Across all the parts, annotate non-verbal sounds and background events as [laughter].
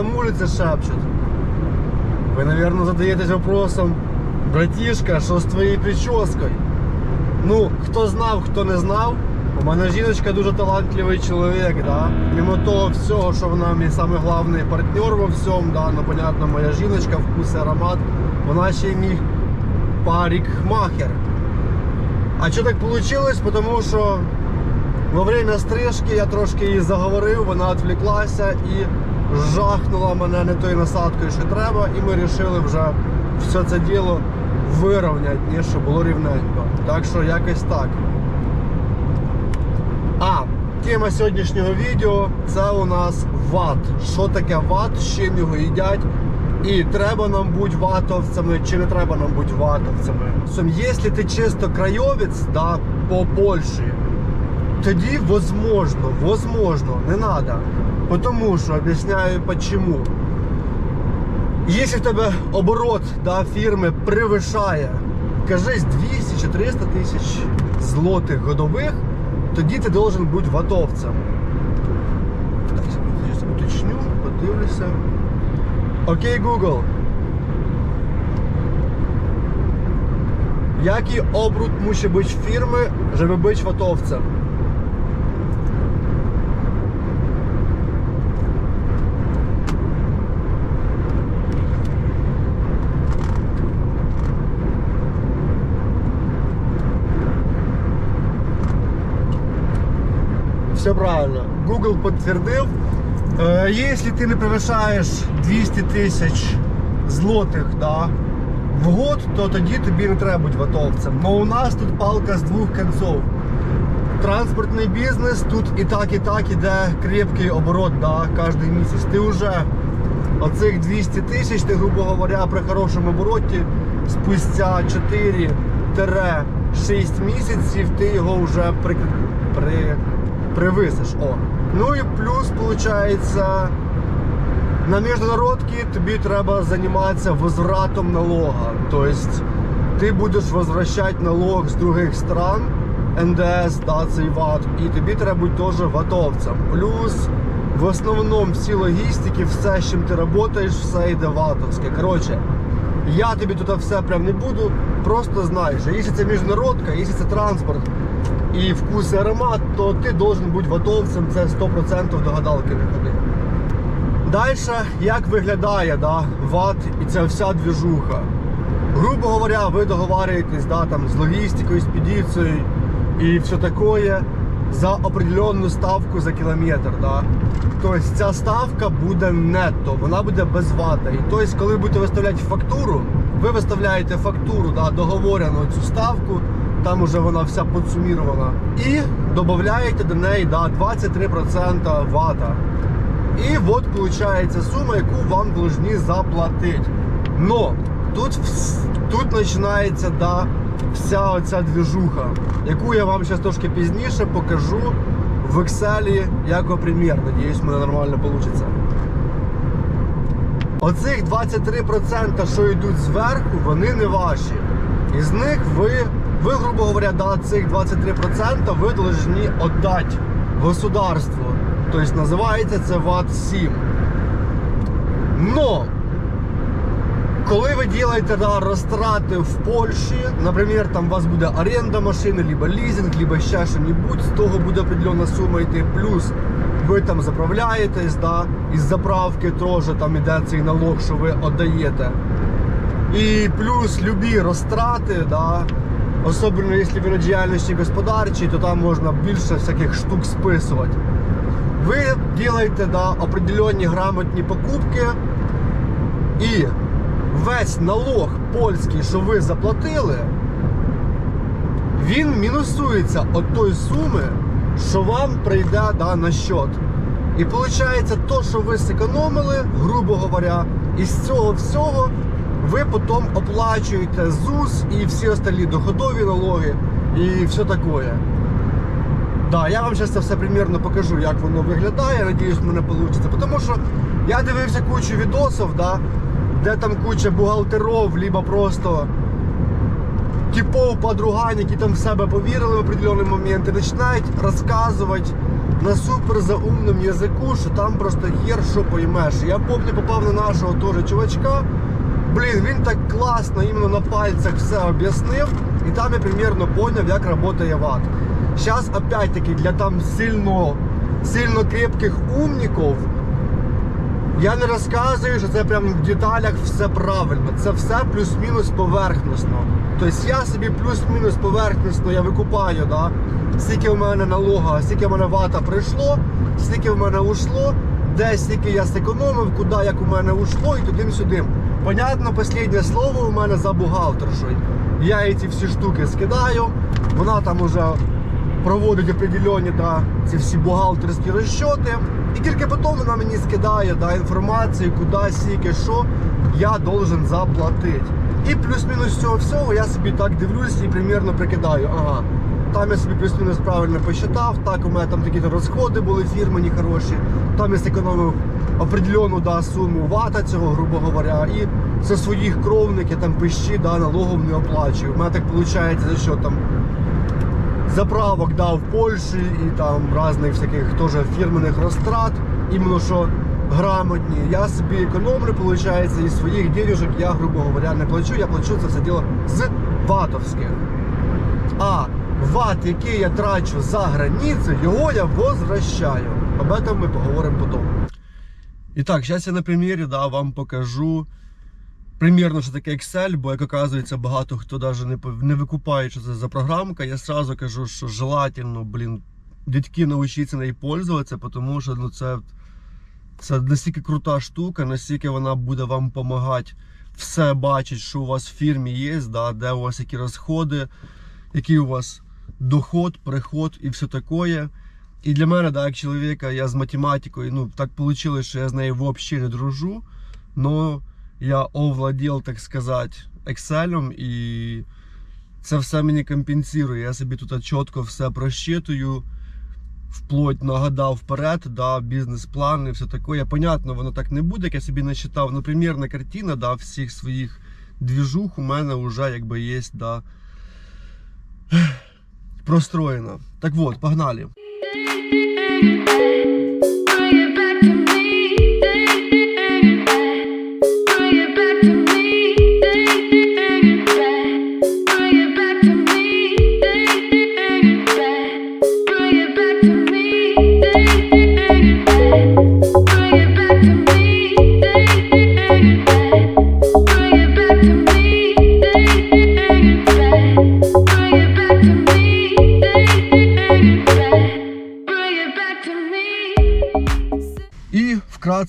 улице шепчут. Вы, наверное, задаетесь вопросом, братишка, що з твоєю прическою? Ну, хто знав, хто не знав, у мене жіночка дуже талантливий чоловік, да. Мимо того всього, що вона мій самий головний партнер во всьому, да, ну, понятно, моя жіночка, вкус і аромат, вона ще й мій парикмахер. А що так вийшло? Тому що во время стрижки я трошки її заговорив, вона відвлеклася і жахнула мене не тою насадкою, що треба, і ми вирішили вже все це діло вирівняти, ні, щоб було рівненько. Так що якось так. А, тема сьогоднішнього відео це у нас ват. Що таке ват, з чим його їдять, і треба нам бути ватовцями, чи не треба нам бути ватовцями. Якщо ти чисто крайовець да, по Польщі, тоді возможно, возможно, не надо. Потому що, об'ясняю почему. Якщо в тебе оборот да, фірми превишає, кажись, 200 чи 300 тисяч злотих годових, тоді ти должен бути ватовцем. Уточню, подивлюся. Окей, Google. Який обрут мусить бути фірми, щоб бути ватовцем? Все правильно. Google подтвердив. Е, Якщо ти не превышаєш 200 тисяч злотих да, в год, то тоді тобі не треба бути готовцем. Но у нас тут палка з двох кінців. Транспортний бізнес тут і так, і так іде крепкий оборот да, кожен місяць. Ти вже оцих 200 тисяч, ти, грубо говоря, при хорошому обороті спустя 4-6 місяців ти його вже при, при, привисиш. О. Ну і плюс, виходить, на міжнародки тобі треба займатися возвратом налога. Тобто ти будеш возвращати налог з других стран, НДС, да, цей ВАТ, і тобі треба бути теж ватовцем. Плюс в основному всі логістики, все, з чим ти працюєш, все йде ватовське. Коротше, я тобі тут все прям не буду, просто знай, що якщо це міжнародка, якщо це транспорт і вкус і аромат, то ти должен бути ватовцем, це 100% до гадалки не ходи. Далі, як виглядає да, ват і ця вся двіжуха. Грубо говоря, ви договарюєтесь да, там, з логістикою, з педицією і все таке за определенну ставку за кілометр. Да. Тобто ця ставка буде нетто, вона буде без вата. І тобто, коли будете виставляти фактуру, ви виставляєте фактуру, да, договорену цю ставку, там уже вона вся підсумірована. І додаєте до неї да, 23% вата. І от виходить сума, яку вам повинні заплатити. Но тут, тут починається да, вся оця двіжуха, яку я вам зараз трошки пізніше покажу в Excel як примір. Надіюсь, в мене нормально вийде. Оцих 23%, що йдуть зверху, вони не ваші. Із них ви, ви грубо говоря, да, цих 23% ви повинні віддати государству. Тобто називається це ВАТ-7. Но коли ви робите да, розтрати в Польщі, наприклад, там у вас буде оренда машини, либо лізинг, либо ще що-небудь, з того буде определенна сума йти, плюс ви там заправляєтесь, да, із заправки теж там іде цей налог, що ви віддаєте. І плюс любі розтрати, да, особливо якщо ви на діяльності господарчій, то там можна більше всяких штук списувати. Ви робите да, определенні грамотні покупки і весь налог польський, що ви заплатили, він мінусується від тої суми, що вам прийде да, на счет. І виходить, то, що ви зекономили, грубо говоря, із цього всього ви потім оплачуєте ЗУС і всі остальні доходові налоги і все таке. Да, я вам зараз це все примірно покажу, як воно виглядає. Надіюсь, в мене вийде. Тому що я дивився кучу відосів, да, де там куча бухгалтерів, либо просто типов подругань, які там в себе повірили в определенні моменти, починають розказувати на супер заумному язику, що там просто хер що поймеш. Я помню, попав на нашого теж чувачка. Блін, він так класно іменно на пальцях все об'яснив, і там я примерно поняв, як працює ват. Зараз, опять-таки, для там сильно, сильно крепких умників, я не розказую, що це прям в деталях все правильно. Це все плюс-мінус поверхносно. Тобто я собі плюс-мінус поверхносно я викупаю, да? скільки в мене налога, скільки в мене вата прийшло, скільки в мене ушло, де скільки я зекономив, куди як у мене ушло і туди-сюди. Понятно, останнє слово у мене за бухгалтершою. Я ці всі штуки скидаю, вона там уже проводить определенні да, ці всі бухгалтерські розчоти. І тільки потім вона мені скидає да, інформацію, куди, скільки, що я должен заплатити. І плюс-мінус цього всього я собі так дивлюсь і примірно прикидаю. Ага, там я собі плюс-мінус правильно посчитав, так у мене там такі розходи були фірмені хороші, там я зекономив определену да, суму вата цього, грубо говоря, і за своїх кровників там пищі да, налогов не оплачую. У мене так виходить, за що там заправок да, в Польщі і там різних всяких теж фірменних розтрат, іменно що грамотні. Я собі економлю, виходить, із своїх денежок я, грубо говоря, не плачу, я плачу це все діло з ватовських. А ват, який я трачу за границю, його я возвращаю. Об этом ми поговоримо потім. І так, зараз я на примірі да, вам покажу примірно, що таке Excel, бо, як оказується, багато хто навіть не, не викупає, що це за програмка. Я сразу кажу, що желательно, блін, дітки навчитися нею пользуватися, тому що ну, це, це настільки крута штука, настільки вона буде вам допомагати все бачити, що у вас в фірмі є, да, де у вас які розходи, який у вас доход, приход і все таке. І для мене, да, як чоловіка, я з математикою, ну так вийшло, що я з нею взагалі не дружу. Но я овладів, так сказати, Excel, і це все мені компенсує. Я собі тут чітко все просчитую, вплоть нагадав вперед, да, бізнес-план і все таке. Понятно, воно так не буде, як я собі насчитав. Ну, примірна картина да, всіх своїх двіжух у мене вже якби є, да, [sighs] простроєна. Так от, погнали.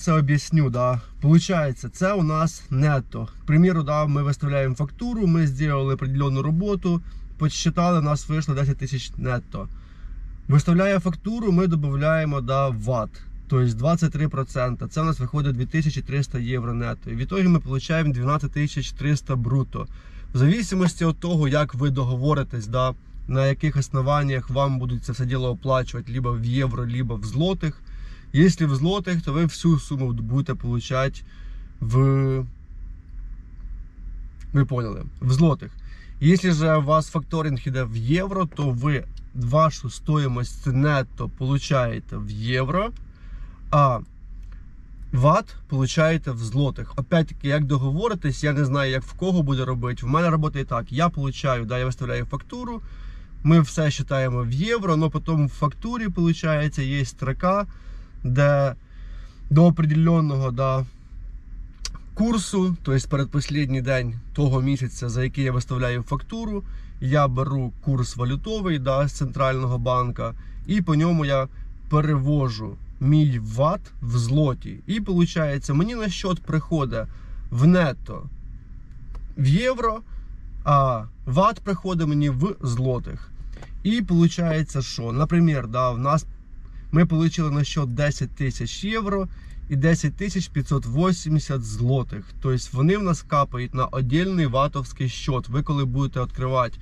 Вкратце об'ясню, да. Получається, це у нас нетто. К примеру, да, ми виставляємо фактуру, ми зробили определенну роботу, посчитали, у нас вийшло 10 тисяч нетто. Виставляє фактуру, ми додаємо да, ват. Тобто 23%. Це у нас виходить 2300 євро нетто. І в ітогі ми отримуємо 12300 бруто. В зависимості від того, як ви договоритесь, да, на яких основаннях вам будуть це все діло оплачувати либо в євро, либо в злотих. Если в злотых, то вы всю сумму будете получать в... Ви поняли, в злотих. Если же у вас факторинг іде в євро, то ви вашу стоїмость нетто получаєте в євро, а ват получаєте в злотих. Опять-таки, як договоритесь, я не знаю, як в кого буде робити. В мене працює так. Я получаю, да, я виставляю фактуру, ми все вважаємо в євро, але потім в фактурі, виходить, є строка, де до определенного да, курсу, тобто передпослідній день того місяця, за який я виставляю фактуру, я беру курс валютовий да, з центрального банка, і по ньому я перевожу мій ват в злоті. І виходить, мені на счет приходить в нетто в євро, а ват приходить мені в злотих. І виходить, що, наприклад, да, в нас ми отримали на счет 10 тисяч євро і 10 тисяч 580 злотих. Тобто вони в нас капають на отдельний ватовський счет. Ви коли будете відкривати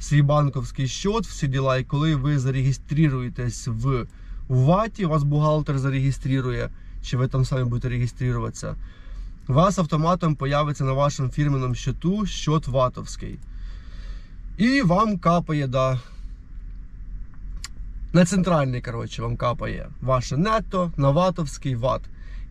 свій банковський счет, всі діла, і коли ви зареєструєтесь в ваті, вас бухгалтер зареєструє, чи ви там самі будете реєструватися, у вас автоматом появиться на вашому фірменному счету счет ватовський. І вам капає, да, На центральний, коротше, вам капає ваше нетто на ватовський ват.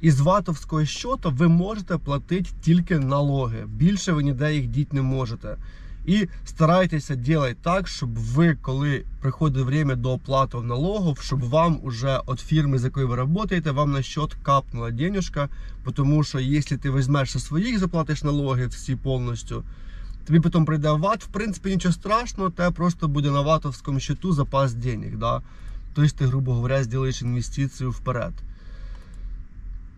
Із ватовського щоту ви можете платити тільки налоги. Більше ви ніде їх діти не можете. І старайтеся робити так, щоб ви, коли приходить время до оплати налогів, щоб вам уже від фірми, з якою ви працюєте, вам на счет капнула денежка. Тому що якщо ти візьмеш своїх, заплатиш налоги всі повністю, тобі потім прийде ват, в принципі, нічого страшного, тебе просто буде на ватовському счету запас денег. Да? Тобто ти, грубо говоря, зробиш інвестицію вперед.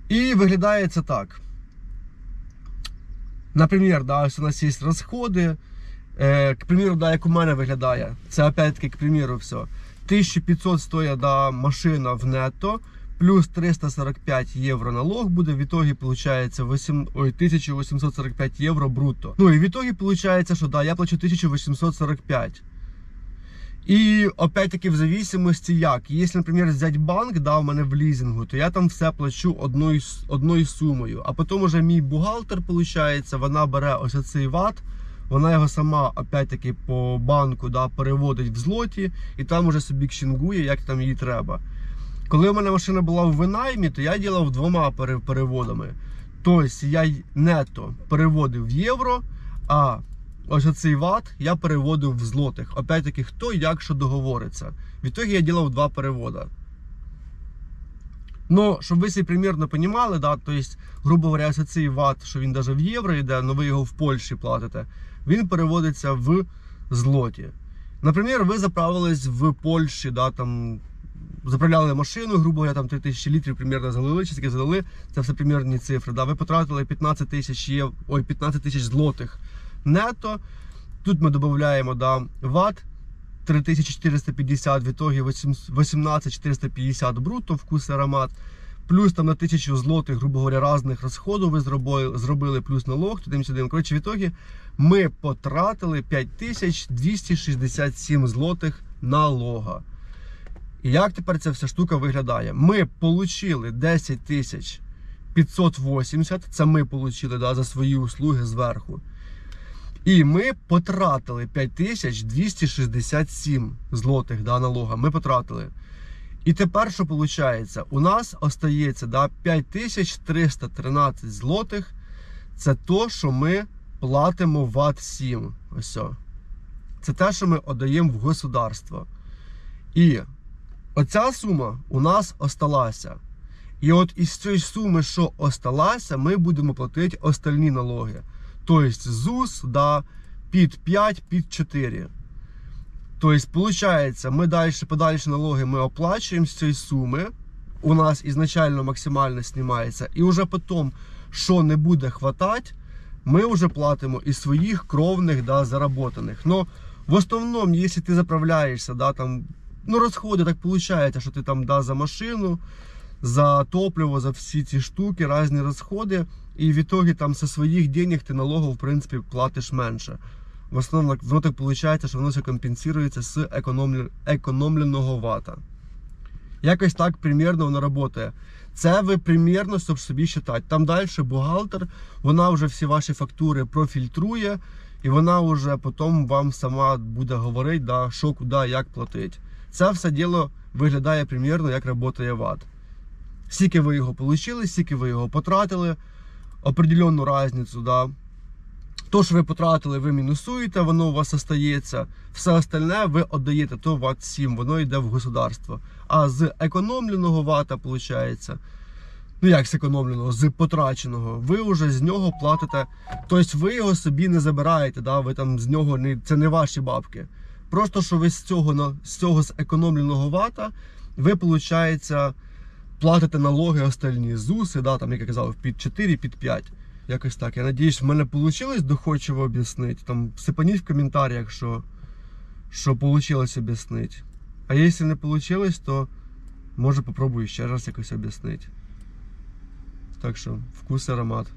І виглядає це так. Наприклад, да, у нас є розходи. Е, к примеру, да, як у мене виглядає. Це опять-таки, к примеру, все. 1500 стоїть да, машина в нетто, плюс 345 євро налог буде. В итоге виходить 8, ой, 1845 євро брутто. Ну і в итоге виходить, що да, я плачу 1845. І опять-таки в зависимості як. Якщо, наприклад, взяти банк, да, мене в лізингу, то я там все плачу одною, одною сумою. А потім уже мій бухгалтер, виходить, вона бере ось цей ват, вона його сама опять-таки по банку да, переводить в злоті і там уже собі кшингує, як там їй треба. Коли у мене машина була в винаймі, то я ділав двома переводами. Тобто я й нетто переводив в євро, а ось оцей ват я переводив в злотих. Опять-таки, хто як що договориться. Відтоді я ділав два перевода. Ну, щоб ви собі примірно розуміли, да, то есть, грубо говоря, ось цей ват, що він навіть в євро йде, але ви його в Польщі платите, він переводиться в злоті. Наприклад, ви заправились в Польщі, да, там, заправляли машину, грубо говоря, там 3000 літрів примірно залили, чи скільки залили, це все примірні цифри. Да, ви потратили 15 тисяч єв... ой, 15 тисяч злотих нетто. Тут ми додаємо да, ват 3450, в итоге 18450 брутто, вкус аромат. Плюс там на 1000 злотих, грубо говоря, різних розходів ви зробили, зробили плюс налог, туди сюди. Коротше, в итоге ми потратили 5267 злотих налога. І як тепер ця вся штука виглядає? Ми отримали 10 тисяч 580, це ми отримали да, за свої услуги зверху. І ми потратили 5267 злотих да, налога. Ми потратили. І тепер що виходить? У нас остається да, 5313 злотих. Це то, що ми платимо ват 7. Ось. Це те, що ми віддаємо в государство. І оця сума у нас осталася. І от із цієї суми, що осталася, ми будемо платити остальні налоги. Тобто ЗУС да, під 5, під 4. Тобто, виходить, ми далі подальші налоги ми оплачуємо з цієї суми. У нас ізначально максимально знімається. І вже потім, що не буде хватати, ми вже платимо із своїх кровних да, заработаних. Но в основному, якщо ти заправляєшся, да, там, ну, розходи, так виходить, що ти там да, за машину, за топливо, за всі ці штуки, різні розходи. І в итоге там зі своїх денег ти налогу, в принципі, платиш менше. В основному воно так виходить, що воно все компенсується з економленого вата. Якось так примірно воно працює. Це ви примірно щоб собі считати. Там далі бухгалтер, вона вже всі ваші фактури профільтрує, і вона вже потім вам сама буде говорити, да, що куди, як платити. Це все діло виглядає примірно, як працює ват. Скільки ви його отримали, скільки ви його потратили, определенну різницю, да. То, що ви потратили, ви мінусуєте, воно у вас остається. Все остальне ви віддаєте, то ват 7, воно йде в государство. А з економленого вата, виходить, ну як з економленого, з потраченого, ви вже з нього платите. Тобто ви його собі не забираєте, да? ви там з нього не, це не ваші бабки. Просто що ви з цього, з цього з економленого вата, ви, виходить, платите налоги остальні ЗУСи, да, там, як я казав, під 4, під 5. Якось так. Я надіюсь, в мене вийшло доходчиво об'яснити. Там сипаніть в коментарях, що, що вийшло об'яснити. А якщо не вийшло, то може попробую ще раз якось об'яснити. Так що, вкус і аромат.